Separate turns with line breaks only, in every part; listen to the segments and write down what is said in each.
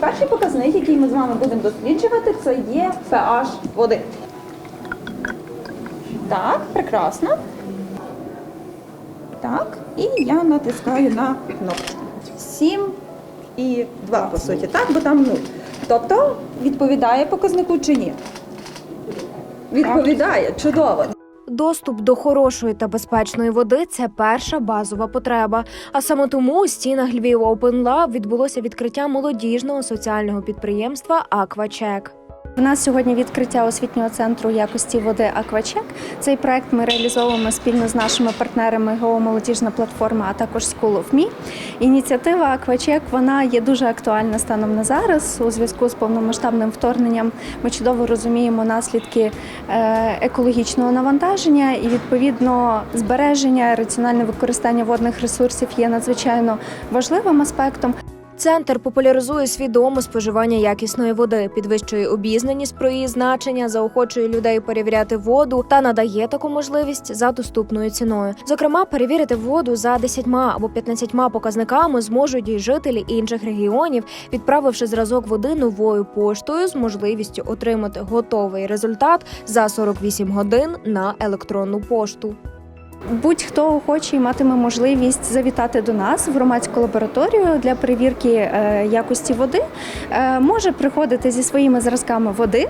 перший показник, який ми з вами будемо досліджувати, це є pH води. Так, прекрасно. Так, і я натискаю на кнопочку. 7 і 2, по суті, так, бо там 0. Тобто відповідає показнику чи ні? Відповідає, чудово.
Доступ до хорошої та безпечної води це перша базова потреба. А саме тому у стінах Львів Open Lab відбулося відкриття молодіжного соціального підприємства Аквачек.
У нас сьогодні відкриття освітнього центру якості води Аквачек. Цей проект ми реалізовуємо спільно з нашими партнерами ГО Молодіжна платформа, а також School of Me. Ініціатива Аквачек вона є дуже актуальна станом на зараз у зв'язку з повномасштабним вторгненням. Ми чудово розуміємо наслідки е, екологічного навантаження і відповідно збереження, раціональне використання водних ресурсів є надзвичайно важливим аспектом.
Центр популяризує свідоме споживання якісної води, підвищує обізнаність про її значення, заохочує людей перевіряти воду та надає таку можливість за доступною ціною. Зокрема, перевірити воду за 10 або 15 показниками зможуть і жителі інших регіонів, відправивши зразок води новою поштою з можливістю отримати готовий результат за 48 годин на електронну пошту.
Будь-хто охочий матиме можливість завітати до нас в громадську лабораторію для перевірки е, якості води, е, може приходити зі своїми зразками води.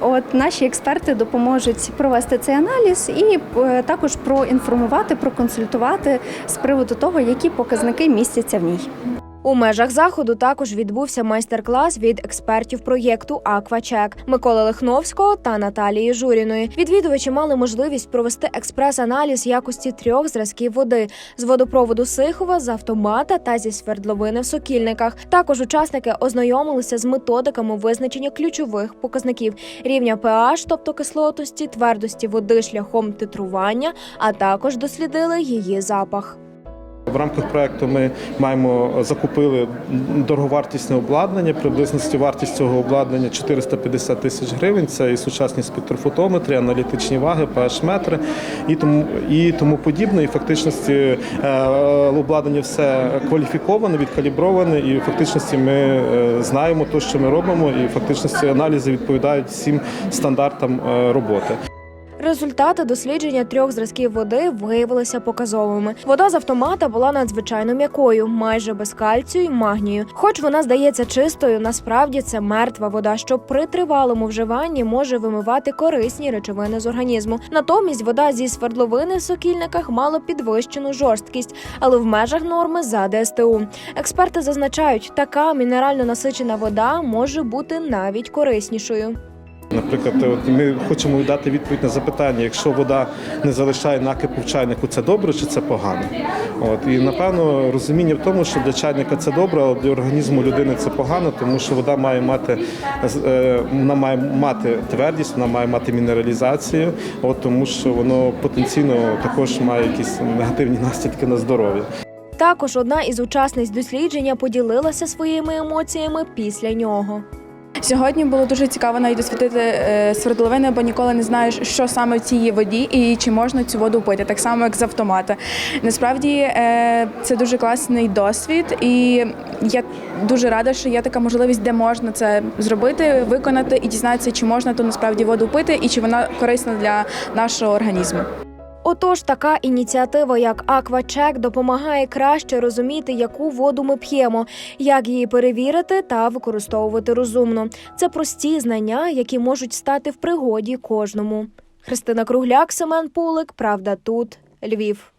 От наші експерти допоможуть провести цей аналіз і е, також проінформувати, проконсультувати з приводу того, які показники містяться в ній.
У межах заходу також відбувся майстер-клас від експертів проєкту Аквачек Миколи Лихновського та Наталії Журіної. Відвідувачі мали можливість провести експрес-аналіз якості трьох зразків води з водопроводу Сихова, з автомата та зі свердловини в сокільниках. Також учасники ознайомилися з методиками визначення ключових показників рівня pH, тобто кислотності, твердості води шляхом титрування, а також дослідили її запах.
В рамках проекту ми маємо закупили дороговартісне обладнання. Приблизно вартість цього обладнання 450 тисяч гривень. Це і сучасні спектрофотометри, аналітичні ваги, pH-метри і тому і тому подібне. І фактичності е, обладнання все кваліфіковане, відкаліброване, і фактичності ми е, знаємо те, що ми робимо, і фактичності аналізи відповідають всім стандартам е, роботи.
Результати дослідження трьох зразків води виявилися показовими. Вода з автомата була надзвичайно м'якою, майже без кальцію і магнію. Хоч вона здається чистою, насправді це мертва вода, що при тривалому вживанні може вимивати корисні речовини з організму. Натомість вода зі свердловини в сокільниках мала підвищену жорсткість, але в межах норми за ДСТУ. Експерти зазначають, така мінерально насичена вода може бути навіть кориснішою.
Наприклад, от ми хочемо дати відповідь на запитання, якщо вода не залишає накипу в чайнику, це добре чи це погано? От і напевно розуміння в тому, що для чайника це добре, а для організму людини це погано, тому що вода має мати е, вона має мати твердість, вона має мати мінералізацію, от тому що воно потенційно також має якісь негативні наслідки на здоров'я.
Також одна із учасниць дослідження поділилася своїми емоціями після нього.
Сьогодні було дуже цікаво навіть дослідити е, свердловини, бо ніколи не знаєш, що саме в цій воді і чи можна цю воду пити, так само як з автомата. Насправді е, це дуже класний досвід, і я дуже рада, що є така можливість, де можна це зробити, виконати і дізнатися, чи можна ту насправді воду пити і чи вона корисна для нашого організму.
Отож, така ініціатива, як Аквачек, допомагає краще розуміти, яку воду ми п'ємо, як її перевірити та використовувати розумно. Це прості знання, які можуть стати в пригоді кожному. Христина Кругляк, Семен Пулик, Правда, тут Львів.